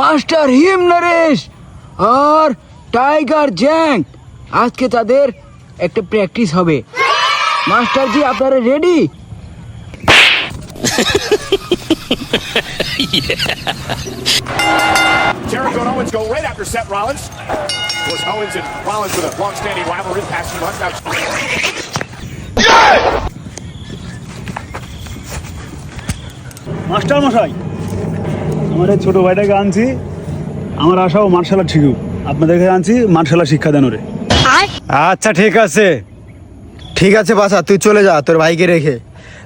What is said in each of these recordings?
Master হিম নরেশ আর tiger Jung আজকে তাদের একটা প্র্যাকটিস হবে মাস্টার জি আপনারা ready Jericho and Owens go right after Seth Rollins. Of course, Owens and Rollins with a long-standing rivalry the past few months. Now, master মশাই আমার ছোট ভাইটাকে আনছি। আমার আশাও মার্শাল শিখুক আপনাদেরকে আনছি মার্শাল আর্ট শিক্ষা দেন ওরে। আচ্ছা ঠিক আছে। ঠিক আছে বাসা তুই চলে যা তোর ভাইকে রেখে।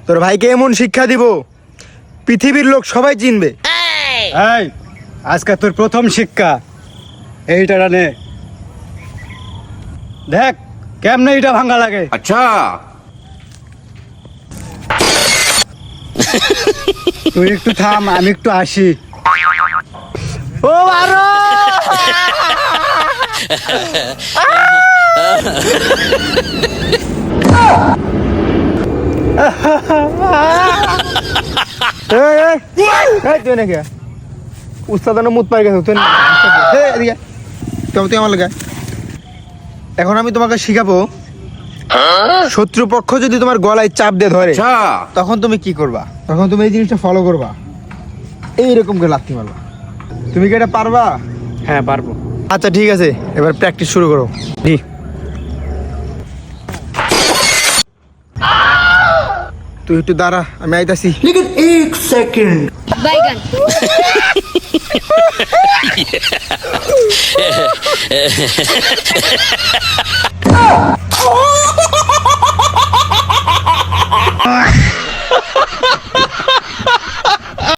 তোর ভাইকে এমন শিক্ষা দিব পৃথিবীর লোক সবাই চিনবে। আজকাল তোর প্রথম শিক্ষা। এইটা নে। দেখ কেমনে এটা ভাঙ্গা লাগে। আচ্ছা। তুই একটু থাম আমি একটু আসি। Oh, বারো! পাই এখন আমি তোমাকে শিখাবো শত্রুপক্ষ যদি তোমার গলায় চাপ দিয়ে ধরে আচ্ছা। তখন তুমি কি করবা? তখন তুমি এই জিনিসটা ফলো করবা। এইরকম করে লাথি মারবা। তুমি কি এটা পারবা? হ্যাঁ পারব। আচ্ছা ঠিক আছে। এবার প্র্যাকটিস শুরু করো। জি। তুই একটু দাঁড়া আমি আইতাছি। এক সেকেন্ড বাইগান